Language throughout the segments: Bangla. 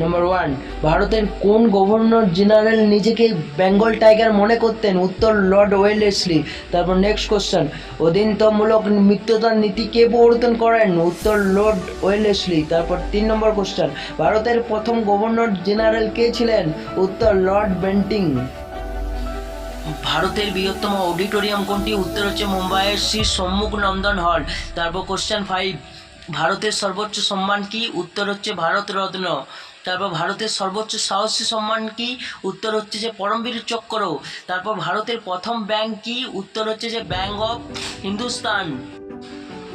নম্বর ওয়ান ভারতের কোন গভর্নর জেনারেল নিজেকে বেঙ্গল টাইগার মনে করতেন? উত্তর লর্ড ওয়েলেসলি। তারপর নেক্সট কোশ্চেন অধীনতামূলক মৃত্যুতার নীতি কে প্রবর্তন করেন? উত্তর লর্ড ওয়েলেসলি। তারপর তিন নম্বর কোশ্চেন ভারতের প্রথম গভর্নর জেনারেল কে ছিলেন? উত্তর লর্ড বেন্টিং। ভারতের বৃহত্তম অডিটোরিয়াম কোনটি? উত্তর হচ্ছে মুম্বাইয়ের শ্রী সম্মুখ নন্দন হল। তারপর কোশ্চেন ফাইভ ভারতের সর্বোচ্চ সম্মান কি? উত্তর হচ্ছে ভারত রত্ন। তারপর ভারতের সর্বোচ্চ সাহসী সম্মান কি? উত্তর হচ্ছে যে পরমবীর চক্র। তারপর ভারতের প্রথম ব্যাংক কি? উত্তর হচ্ছে যে bank of Hindustan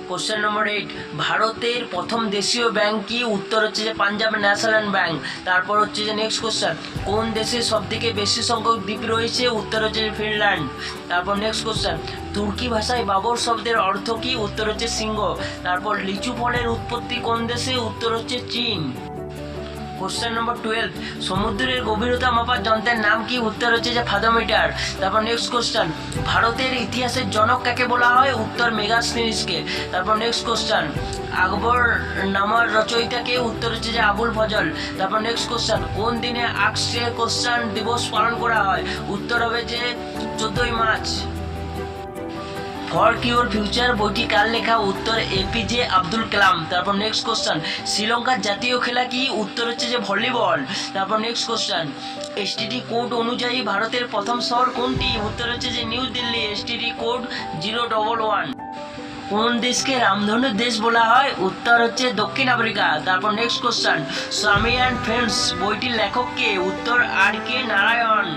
question number eight ভারতের প্রথম দেশীয় ব্যাংক কি? উত্তর হচ্ছে যে পাঞ্জাব ন্যাশনাল ব্যাংক তারপর হচ্ছে যে নেক্সট কোশ্চেন কোন দেশে সব থেকে বেশি সংখ্যক দ্বীপ রয়েছে? উত্তর হচ্ছে যে ফিনল্যান্ড তারপর নেক্সট কোশ্চেন তুর্কি ভাষায় বাবর শব্দের অর্থ কি? উত্তর হচ্ছে সিংহ। তারপর লিচু ফলের উৎপত্তি কোন দেশে? উত্তর হচ্ছে চীন। কোশ্চেন নম্বর টুয়েলভ সমুদ্রের গভীরতা মাপার যন্ত্রের নাম কি? উত্তর হচ্ছে যে ফাদোমিটার তারপর নেক্সট কোশ্চেন ভারতের ইতিহাসের জনক কাকে বলা হয়? উত্তর মেগাস্নিসকে তারপর নেক্সট কোশ্চেন আকবর নামার রচয়িতাকে উত্তর হচ্ছে যে আবুল ফজল। তারপর নেক্সট কোশ্চেন কোন দিনে আকশে কোশ্চেন দিবস পালন করা হয়? উত্তর হবে যে চোদ্দই মার্চ। ফর কিওর ফিউচার বইটি কার লেখা? উত্তর এপিজে আব্দুল কালাম। তারপর নেক্সট কোশ্চেন শ্রীলঙ্কার জাতীয় খেলা কি? উত্তর হচ্ছে যে ভলিবল। তারপর নেক্সট কোশ্চেন এসটিডি কোড অনুযায়ী ভারতের প্রথম শহর কোনটি? উত্তর হচ্ছে যে New Delhi STD code zero double one কোন দেশকে রামধনুর দেশ বলা হয়? উত্তর হচ্ছে দক্ষিণ আফ্রিকা। তারপর next question Swami and friends বইটির লেখককে উত্তর আর কে নারায়ণ।